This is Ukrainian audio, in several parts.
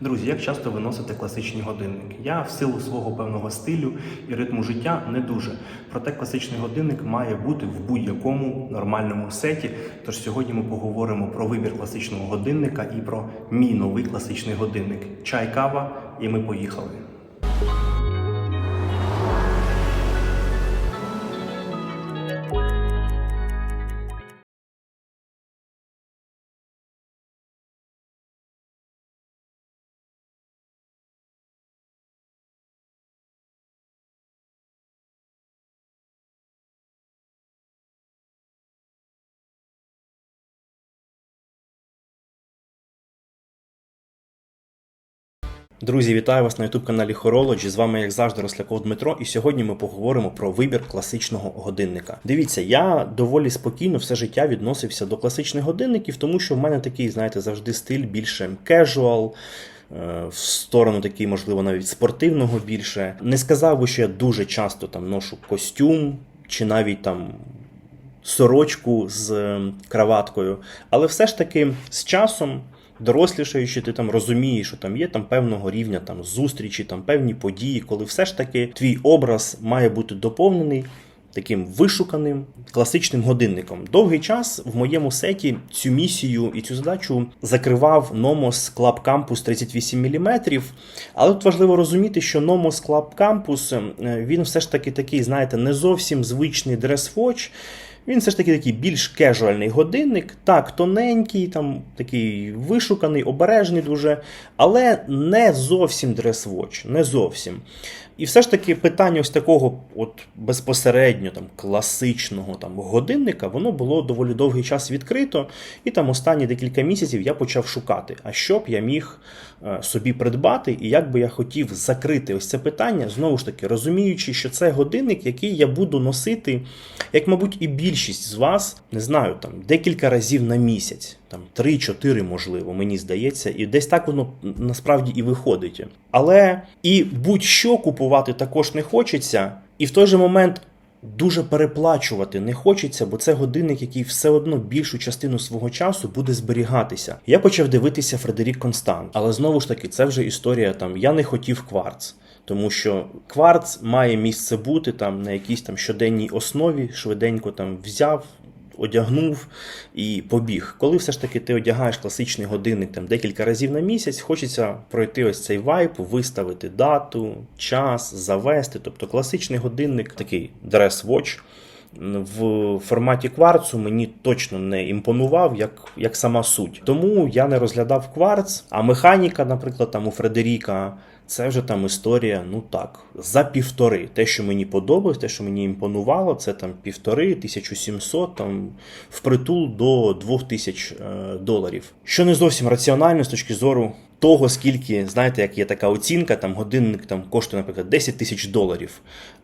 Друзі, як часто ви носите класичні годинники? Я в силу свого певного стилю і ритму життя не дуже. Проте класичний годинник має бути в будь-якому нормальному сеті. Тож сьогодні ми поговоримо про вибір класичного годинника і про мій новий класичний годинник. Чай, кава, і ми поїхали. Друзі, вітаю вас на youtube каналі Horology. З вами, як завжди, Росляков Дмитро. І сьогодні ми поговоримо про вибір класичного годинника. Дивіться, я доволі спокійно все життя відносився до класичних годинників, тому що в мене такий, знаєте, завжди стиль більше е, в сторону такий, можливо, навіть спортивного більше. Не сказав би, що я дуже часто там ношу костюм чи навіть там. Сорочку з е, краваткою, але все ж таки з часом дорослішаючи, ти там розумієш, що там є там певного рівня там зустрічі, там певні події, коли все ж таки твій образ має бути доповнений. Таким вишуканим класичним годинником. Довгий час в моєму сеті цю місію і цю задачу закривав Nomos Club Campus 38 мм. Але тут важливо розуміти, що Nomos Club Campus е, він все ж таки такий, знаєте, не зовсім звичний дрес-вотч. Він все ж таки такий більш кежуальний годинник, так, тоненький, там такий вишуканий, обережний дуже, але не зовсім дрес-вотч, не зовсім. І все ж таки питання ось такого от безпосередньо там класичного там годинника, воно було доволі довгий час відкрито, і там останні декілька місяців я почав шукати, а що б я міг е, собі придбати, і як би я хотів закрити ось це питання, знову ж таки, розуміючи, що це годинник, який я буду носити, як, мабуть, і більшість з вас, не знаю, там декілька разів на місяць. Там 3-4, можливо, мені здається, і десь так воно насправді і виходить. Але і будь-що купувати також не хочеться, і в той же момент дуже переплачувати не хочеться, бо це годинник, який все одно більшу частину свого часу буде зберігатися. Я почав дивитися Фредерік Констант, але знову ж таки, це вже історія там. Я не хотів кварц. Тому що кварц має місце бути там на якійсь там щоденній основі, швиденько там взяв, одягнув і побіг. Коли все ж таки ти одягаєш класичний годинник там декілька разів на місяць, хочеться пройти ось цей вайп, виставити дату, час, завести. Тобто класичний годинник, такий дрес-вотч, в форматі кварцу мені точно не імпонував, як, як сама суть. Тому я не розглядав кварц, а механіка, наприклад, там у Фредеріка. Це вже там історія, ну так, за півтори. Те, що мені подобалось, те, що мені імпонувало, це там півтори, 1700, там впритул до 2000 е, доларів. Що не зовсім раціонально з точки зору того, скільки, знаєте, як є така оцінка, там годинник там коштує, наприклад, 10 тисяч доларів.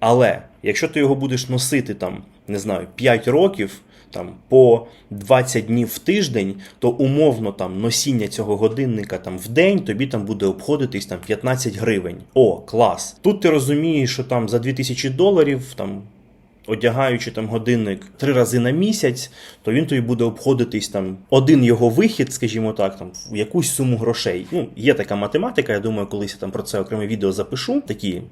Але якщо ти його будеш носити там, не знаю, 5 років там по 20 днів в тиждень, то умовно там носіння цього годинника там в день тобі там буде обходитись там 15 гривень. О, клас! Тут ти розумієш, що там за 2000 доларів там. Одягаючи там годинник три рази на місяць, то він тобі буде обходитись там один його вихід, скажімо так, там в якусь суму грошей. Ну, є така математика. Я думаю, колись я там про це окреме відео запишу. Такі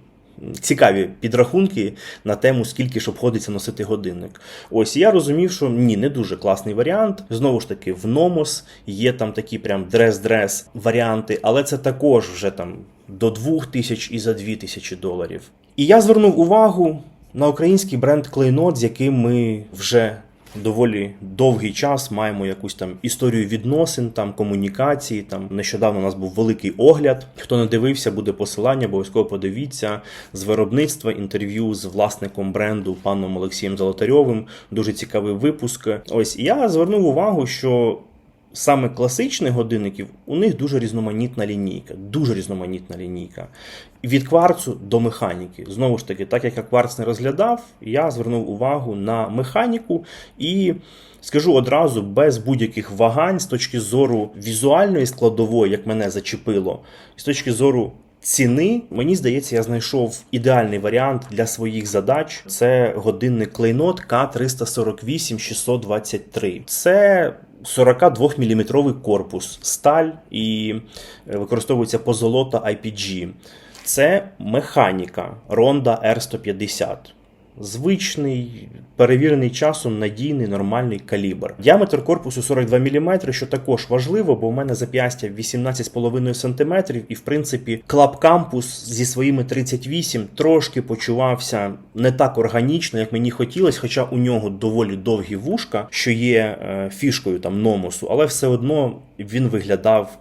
цікаві підрахунки на тему, скільки ж обходиться носити годинник. Ось я розумів, що ні, не дуже класний варіант. Знову ж таки, в Номос є там такі прям дрес-дрес варіанти, але це також вже там до 2000 і за 2000 доларів. І я звернув увагу на український бренд Клейнот, з яким ми вже доволі довгий час маємо якусь там історію відносин, там комунікації. Там нещодавно у нас був великий огляд. Хто не дивився, буде посилання, обов'язково подивіться з виробництва інтерв'ю з власником бренду паном Олексієм Золотарьовим. Дуже цікавий випуск. Ось я звернув увагу, що. Саме класичних годинників у них дуже різноманітна лінійка, дуже різноманітна лінійка. Від кварцу до механіки. Знову ж таки, так як я кварц не розглядав, я звернув увагу на механіку і скажу одразу без будь-яких вагань з точки зору візуальної складової, як мене зачепило, з точки зору. Ціни, мені здається, я знайшов ідеальний варіант для своїх задач. Це годинник клейнот К348 623. Це 42-мм корпус, сталь і е, використовується позолота IPG. Це механіка Ronda R150. Звичний, перевірений часом, надійний, нормальний калібр. Діаметр корпусу 42 мм, що також важливо, бо у мене зап'ястя 18,5 см, і в принципі клаб кампус зі своїми 38 трошки почувався не так органічно, як мені хотілося, хоча у нього доволі довгі вушка, що є е, фішкою там номосу, але все одно він виглядав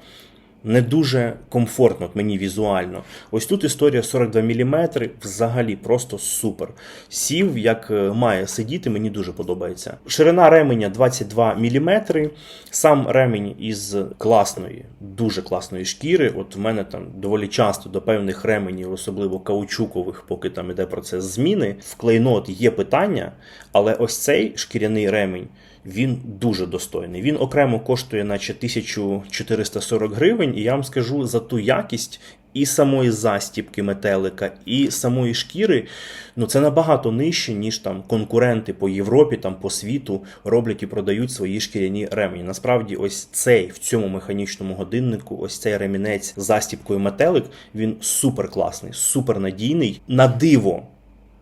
не дуже комфортно от мені візуально. Ось тут історія 42 мм, взагалі просто супер. Сів, як е, має сидіти, мені дуже подобається. Ширина ременя 22 мм. Сам ремінь із класної, дуже класної шкіри. От в мене там доволі часто до певних ременів, особливо каучукових, поки там іде процес зміни. В клейнот є питання, але ось цей шкіряний ремінь він дуже достойний. Він окремо коштує, наче 1440 гривень, і я вам скажу за ту якість. І самої застіпки метелика, і самої шкіри, ну це набагато нижче, ніж там конкуренти по Європі, там по світу роблять і продають свої шкіряні ремені. Насправді, ось цей в цьому механічному годиннику, ось цей ремінець з застіпкою метелик, він супер класний, супер надійний. На диво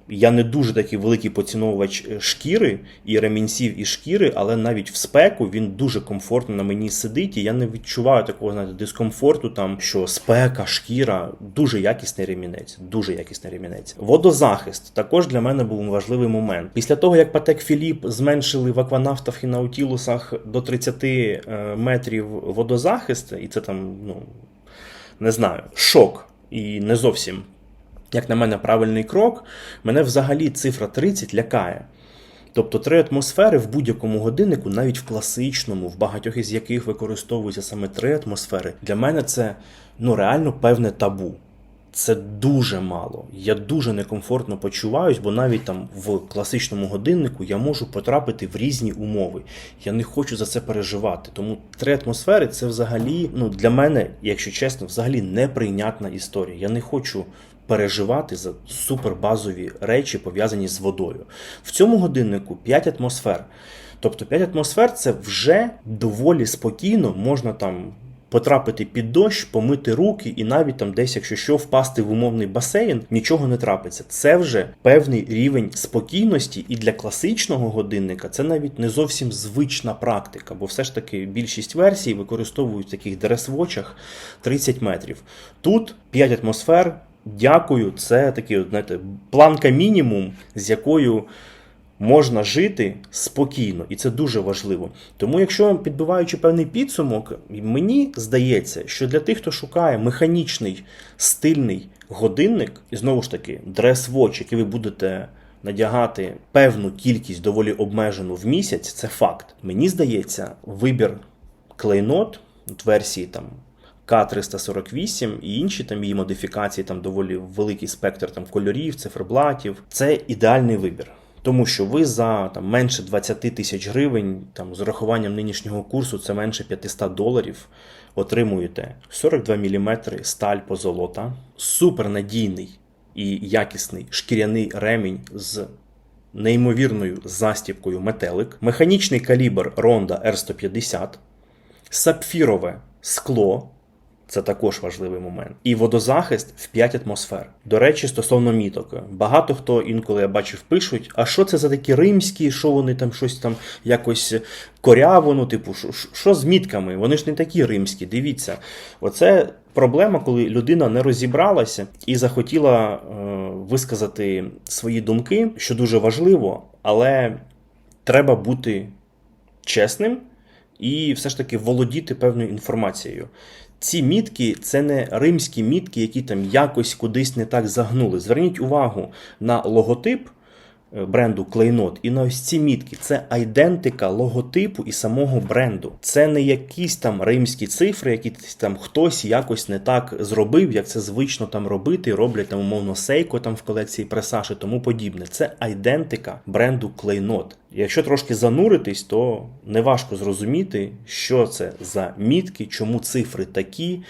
я не дуже такий великий поціновувач е, шкіри і ремінців і шкіри, але навіть в спеку він дуже комфортно на мені сидить. І я не відчуваю такого знаєте, дискомфорту, там що спека, шкіра, дуже якісний ремінець. Дуже якісний ремінець. Водозахист також для мене був важливий момент. Після того, як Патек Філіп зменшили в акванавтах і наутілусах до 30 е, метрів водозахист, і це там, ну не знаю, шок. І не зовсім як на мене, правильний крок, мене взагалі цифра 30 лякає. Тобто три атмосфери в будь-якому годиннику, навіть в класичному, в багатьох із яких використовуються саме три атмосфери, для мене це ну реально певне табу. Це дуже мало. Я дуже некомфортно почуваюсь, бо навіть там в класичному годиннику я можу потрапити в різні умови. Я не хочу за це переживати. Тому три атмосфери це взагалі, ну для мене, якщо чесно, взагалі неприйнятна історія. Я не хочу переживати за супербазові речі, пов'язані з водою. В цьому годиннику 5 атмосфер. Тобто 5 атмосфер це вже доволі спокійно, можна там. Потрапити під дощ, помити руки, і навіть там десь, якщо що, впасти в умовний басейн, нічого не трапиться. Це вже певний рівень спокійності, і для класичного годинника це навіть не зовсім звична практика, бо все ж таки більшість версій використовують в таких дрес-вочах 30 метрів. Тут 5 атмосфер, Дякую, це такий, знаєте, планка мінімум, з якою можна жити спокійно, і це дуже важливо. Тому, якщо підбиваючи певний підсумок, мені здається, що для тих, хто шукає механічний стильний годинник, і знову ж таки, дрес-вотч, який ви будете надягати певну кількість доволі обмежену в місяць, це факт. Мені здається, вибір клейнот от версії там. К348 і інші там її модифікації, там доволі великий спектр там кольорів, циферблатів. Це ідеальний вибір. Тому що ви за там менше 20 тисяч гривень, там з урахуванням нинішнього курсу, це менше 500 доларів, отримуєте 42 мм сталь позолота, супернадійний і якісний шкіряний ремінь з неймовірною застіпкою метелик, механічний калібр Ronda R150, сапфірове скло. Це також важливий момент. І водозахист в 5 атмосфер. До речі, стосовно міток. Багато хто інколи я бачив, пишуть: а що це за такі римські, що вони там щось там якось коряво, ну, типу, що, що з мітками? Вони ж не такі римські. Дивіться, оце проблема, коли людина не розібралася і захотіла е, висказати свої думки, що дуже важливо, але треба бути чесним. І все ж таки володіти певною інформацією. Ці мітки це не римські мітки, які там якось кудись не так загнули. Зверніть увагу на логотип бренду Клейнот і на ось ці мітки. Це айдентика логотипу і самого бренду. Це не якісь там римські цифри, які там хтось якось не так зробив, як це звично там робити. Роблять там умовно сейко там в колекції Пресаж і тому подібне. Це айдентика бренду Клейнот. Якщо трошки зануритись, то неважко зрозуміти, що це за мітки, чому цифри такі,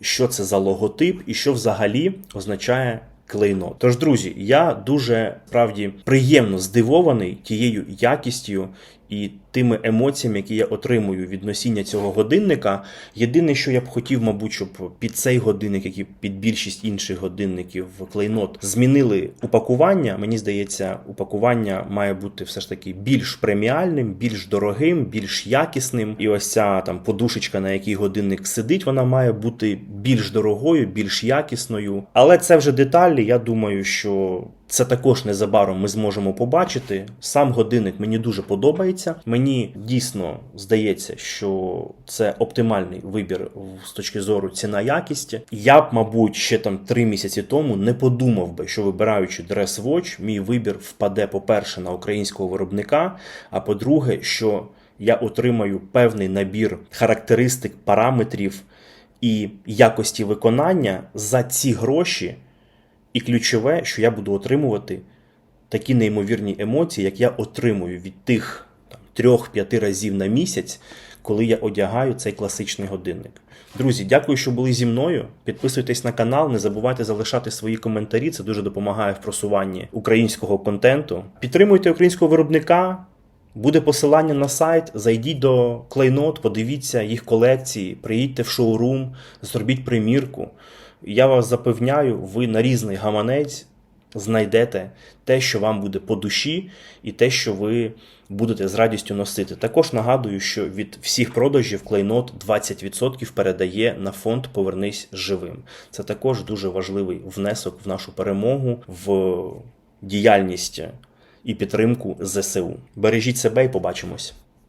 що це за логотип і що взагалі означає клейно. Тож, друзі, я дуже правді приємно здивований тією якістю і тими емоціями, які я отримую від носіння цього годинника. Єдине, що я б хотів, мабуть, щоб під цей годинник, як і під більшість інших годинників клейнот, змінили упакування. Мені здається, упакування має бути все ж таки більш преміальним, більш дорогим, більш якісним. І ось ця там подушечка, на якій годинник сидить, вона має бути більш дорогою, більш якісною. Але це вже деталі. Я думаю, що це також незабаром ми зможемо побачити. Сам годинник мені дуже подобається. Мені дійсно здається, що це оптимальний вибір з точки зору ціна якість. Я б, мабуть, ще там три місяці тому не подумав би, що вибираючи Dress Watch, мій вибір впаде, по-перше, на українського виробника. А по-друге, що я отримаю певний набір характеристик, параметрів і якості виконання за ці гроші. І ключове, що я буду отримувати такі неймовірні емоції, як я отримую від тих трьох-п'яти разів на місяць, коли я одягаю цей класичний годинник. Друзі, дякую, що були зі мною. Підписуйтесь на канал, не забувайте залишати свої коментарі. Це дуже допомагає в просуванні українського контенту. Підтримуйте українського виробника. Буде посилання на сайт. Зайдіть до клейнот, подивіться їх колекції, приїдьте в шоурум, зробіть примірку. Я вас запевняю, ви на різний гаманець знайдете те, що вам буде по душі, і те, що ви будете з радістю носити. Також нагадую, що від всіх продажів клейнот 20% передає на фонд Повернись живим. Це також дуже важливий внесок в нашу перемогу, в діяльність і підтримку ЗСУ. Бережіть себе і побачимось.